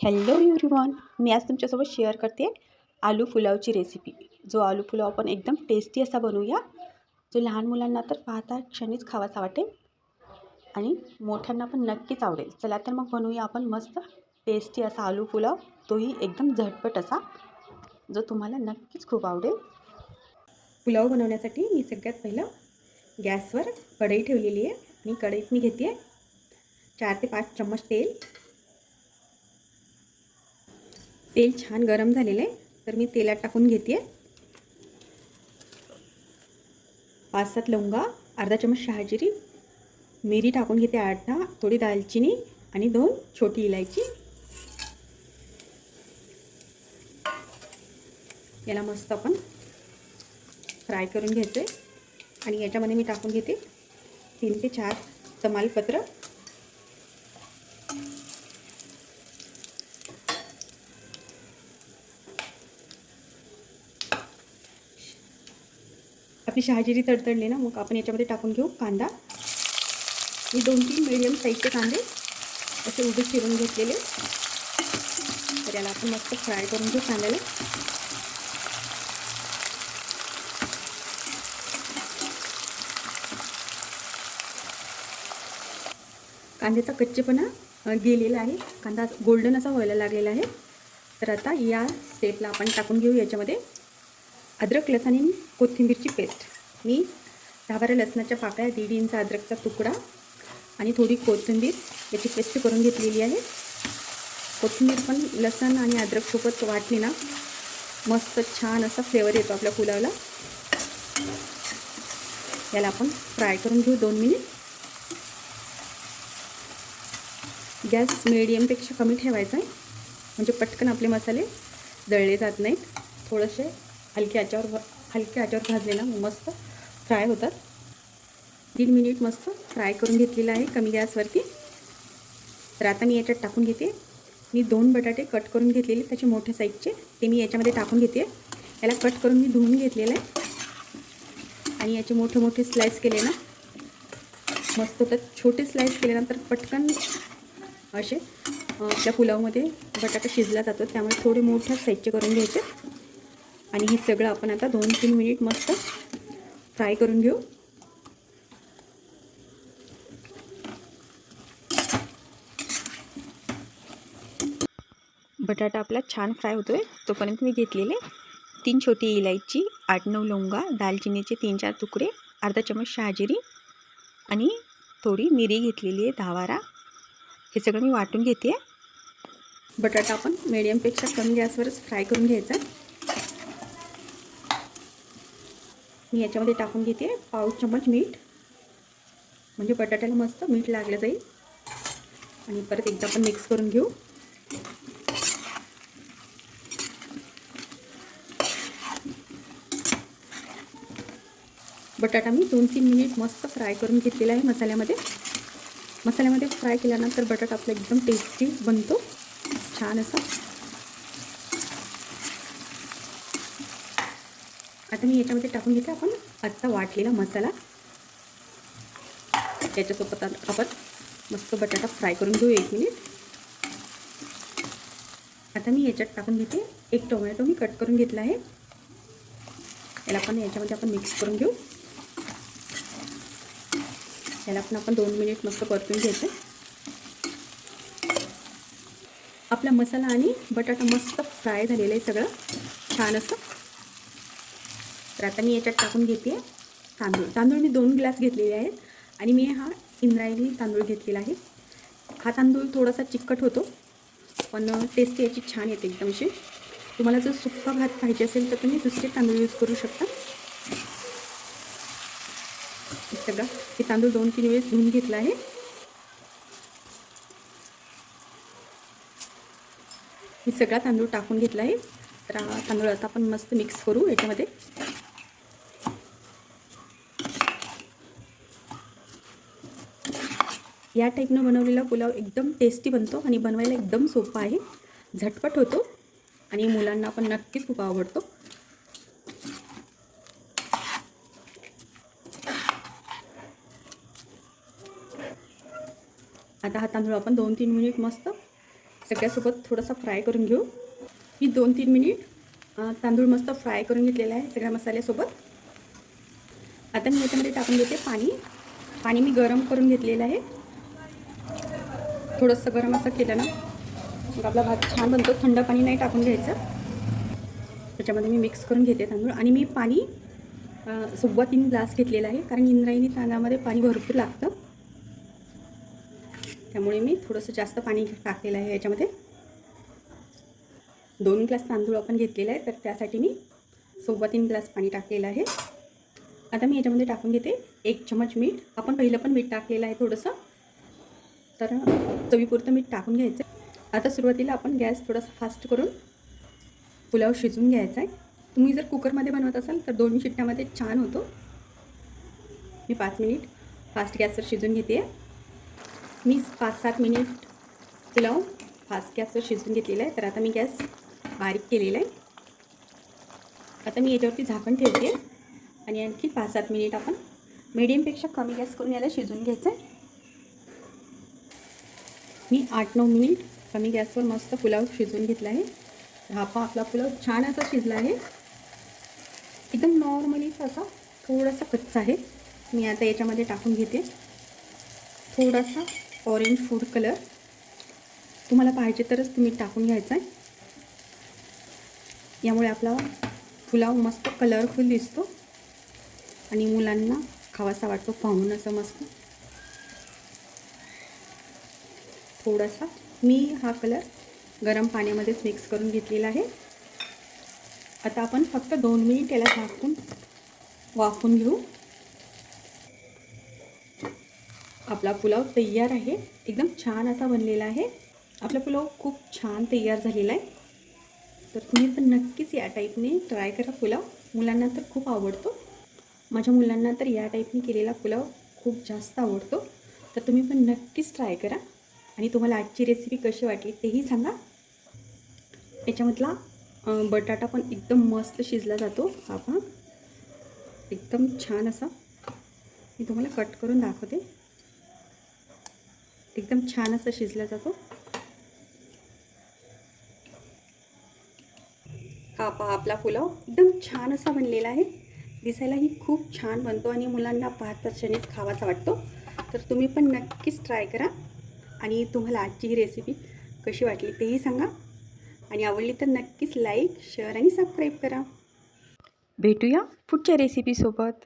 Hello everyone मी आज तुमच्यासोबत share करते आलू पुलावची रेसिपी जो आलू पुलाव आपण एकदम टेस्टी असा बनवूया जो लहान मुलांना तर पाहता क्षणीच खावासा वाटेल आणि मोठ्यांना पण नक्कीच आवडेल. चला तर मग बनवूया आपण मस्त टेस्टी असा आलू पुलाव. तोही एकदम झटपट असा जो तुम्हाला नक्कीच खूप आवडेल. पुलाव बनवण्यासाठी मी सगळ्यात पहिलं गॅसवर कढई ठेवलेली आहे आणि कढईत मी घेते चार ते पाच चम्मच तेल. तेल छान गरम झालेलं आहे. तर मी तेलात टाकून घेते पाच सात लवंगा अर्धा चमच शहाजिरी मिरी टाकून घेते आठ दहा थोडी दालचिनी आणि दोन छोटी इलायची. याला मस्त आपण फ्राय करून घ्यायचं आहे आणि याच्यामध्ये मी टाकून घेते तीन ते चार तमालपत्र. आपली शहाजिरी तडतडली ना मग आपण याच्यामध्ये टाकून घेऊ कांदा. मी दोन तीन मिडियम साईजचे कांदे असे उभे चिरून घेतलेले. तर याला आपण मस्त फ्राय करून घेऊ कांद्याला. कांद्याचा कच्चेपणा गेलेला आहे. कांदा गोल्डन असा व्हायला लागलेला आहे. तर आता या स्टेपला आपण टाकून घेऊ याच्यामध्ये. अद्रक लसण आणि कोथिंबीरची पेस्ट. मी दहा बारा लसणाच्या पाकळ्या दीड इंच अद्रकचा तुकडा आणि थोडी कोथिंबीर याची पेस्ट करून घेतलेली आहे. कोथिंबीर पण लसण आणि अद्रकसोबत वाटली ना मस्त छान असा फ्लेवर येतो आपल्या पुलावला. याला आपण फ्राय करून घेऊ दोन मिनिट गॅस मिडियमपेक्षा कमी ठेवायचा आहे. म्हणजे पटकन आपले मसाले दळले जात नाहीत. थोडेसे हलक्या आच्यावर हलक्या याच्यावर भाजलेला मस्त फ्राय होतात. तीन मिनिट मस्त फ्राय करून घेतलेलं आहे कमी गॅसवरती. तर आता मी याच्यात टाकून घेते. मी दोन बटाटे कट करून घेतलेले त्याचे मोठ्या साईजचे ते मी याच्यामध्ये टाकून घेते. याला कट करून मी धुवून घेतलेलं आहे. आणि याचे मोठे मोठे स्लाईस केले ना. मस्त होतात छोटे स्लाईस केल्यानंतर पटकन असे आपल्या पुलावमध्ये बटाटा शिजला जातो. त्यामुळे थोडे मोठ्या साईजचे करून घ्यायचे. आणि हे सगळं आपण आता दोन तीन मिनिट मस्त फ्राय करून घेऊ. बटाटा आपला छान फ्राय होतो आहे तोपर्यंत मी घेतलेले तीन छोटी इलायची आठ नऊ लवंगा दालचिनीचे तीन चार तुकडे अर्धा चमच शहाजिरी आणि थोडी मिरी घेतलेली आहे दहा बारा. हे सगळं मी वाटून घेते. बटाटा आपण मीडियमपेक्षा कमी गॅसवरच फ्राय करून घ्यायचा. मी याच्यामध्ये टाकून घेते पाव चमच मीठ. म्हणजे बटाट्याला मस्त मीठ लागलं जाईल. आणि परत एकदा आपण मिक्स करून घेऊ. बटाटा मी दोन तीन मिनिट मस्त फ्राय करून घेतलेला आहे मसाल्यामध्ये. मसाल्यामध्ये फ्राय केल्यानंतर बटाटा आपला एकदम टेस्टी बनतो. छान असा. आता मी याच्यामध्ये टाकून घेते आपण आत्ता वाटलेला मसाला. त्याच्यासोबत आपण मस्त बटाटा फ्राय करून घेऊ एक मिनिट. आता मी याच्यात टाकून घेते एक टोमॅटो मी कट करून घेतला आहे. याला पण याच्यामध्ये आपण मिक्स करून घेऊ. याला पण आपण दोन मिनिट मस्त परतून घ्यायचं. आपला मसाला आणि बटाटा मस्त फ्राय झालेला आहे सगळं. छान असं. तर आता मी याच्यात टाकून घेते. तांदूळ. तांदूळ मी दोन ग्लास घेतलेले आहेत. आणि मी हा इंद्रायणी तांदूळ घेतलेला आहे. हा तांदूळ थोडासा चिकट होतो पण टेस्ट याची छान येते एकदमशी तुम्हाला जर सुक्का भात पाहिजे असेल तर तुम्ही दुसरे तांदूळ यूज करू शकता. सगळं. हे तांदूळ दोन तीन वेळेस धुवून घेतला आहे. मी सगळा तांदूळ टाकून घेतला आहे. तर हा तांदूळ आता आपण मस्त मिक्स करू याच्यामध्ये. या टाईपनं बनवलेला पुलाव एकदम टेस्टी बनतो आणि बनवायला एकदम सोपा आहे. झटपट होतो आणि मुलांना पण नक्कीच खूप आवडतो. आता हा तांदूळ आपण दोन तीन मिनिट मस्त सगळ्यासोबत थोडासा फ्राय करून घेऊ. मी दोन तीन मिनिट तांदूळ मस्त फ्राय करून घेतलेला आहे सगळ्या मसाल्यासोबत. आता मी याच्यामध्ये टाकून घेते पाणी. पाणी मी गरम करून घेतलेलं आहे. थोडंसं गरम असं केलं ना मग आपला भात छान बनतो. थंड पाणी नाही टाकून घ्यायचं. त्याच्यामध्ये मी मिक्स करून घेते तांदूळ. आणि मी पाणी सव्वा तीन ग्लास घेतलेला आहे. कारण इंद्रायणी तांदळामध्ये पाणी भरपूर लागतं. त्यामुळे मी थोडंसं जास्त पाणी टाकलेलं आहे याच्यामध्ये. दोन ग्लास तांदूळ आपण घेतलेला आहे तर त्यासाठी मी सव्वा तीन ग्लास पाणी टाकलेलं आहे. आता मी याच्यामध्ये टाकून घेते एक चमच मीठ. आपण पहिलं पण मीठ टाकलेलं आहे थोडंसं. तर चवीपुरतं मीठ टाकून घ्यायचं आता सुरुवातीला आपण गॅस थोडासा फास्ट करून पुलाव शिजवून घ्यायचा आहे. तुम्ही जर कुकरमध्ये बनवत असाल तर दोन शिट्ट्यामध्ये छान होतो. मी पाच मिनिट फास्ट गॅसवर शिजून घेते मी पाच सात मिनिट पुलाव फास्ट गॅसवर शिजवून घेतलेला आहे. तर आता मी गॅस बारीक केलेला आहे. आता मी याच्यावरती झाकण ठेवते. आणि आणखी पाच सात मिनिट आपण मीडियमपेक्षा कमी गॅस करून याला शिजवून घ्यायचं आहे. मी आठ नऊ मिनिट कमी गॅसवर मस्त पुलाव शिजवून घेतला आहे. हापा आपला पुलाव छान असा शिजला आहे. एकदम नॉर्मलीच असा थोडासा कच्चा आहे. मी आता याच्यामध्ये टाकून घेते. थोडासा ऑरेंज फूड कलर तुम्हाला पाहिजे तरच तुम्ही टाकून घ्यायचा आहे. यामुळे आपला पुलाव मस्त कलरफुल दिसतो. आणि मुलांना खावासा वाटतो पाहून असं मस्त. थोडासा मी हा कलर गरम पाण्यामध्येच मिक्स करून घेतलेला आहे. आता आपण फक्त दोन मिनिट याला झाकून वाफून घेऊ. आपला पुलाव तयार आहे. एकदम छान असा बनलेला आहे. आपला पुलाव खूप छान तयार झालेला आहे. तर तुम्ही पण नक्कीच या टाईपने ट्राय करा पुलाव. मुलांना तर खूप आवडतो. माझ्या मुलांना तर या टाईपने केलेला पुलाव खूप जास्त आवडतो. तर तुम्ही पण नक्कीच ट्राय करा. आणि तुम्हाला आजची रेसिपी कशी वाटली तेही सांगा. याच्यामधला बटाटा पण एकदम मस्त शिजला जातो हा पण एकदम छान असा. मी तुम्हाला कट करून दाखवते. एकदम छान असा शिजला जातो. हा पहा आपला पुलाव एकदम छान असा बनलेला आहे. दिसायलाही खूप छान बनतो आणि मुलांना पाहता क्षणीच खावाचा वाटतो. तर तुम्ही पण नक्कीच ट्राय करा. आणि तुम्हाला आजची ही रेसिपी कशी वाटली तेही सांगा. आणि आवडली तर नक्कीच लाईक शेअर आणि सबस्क्राईब करा. भेटूया पुढच्या रेसिपीसोबत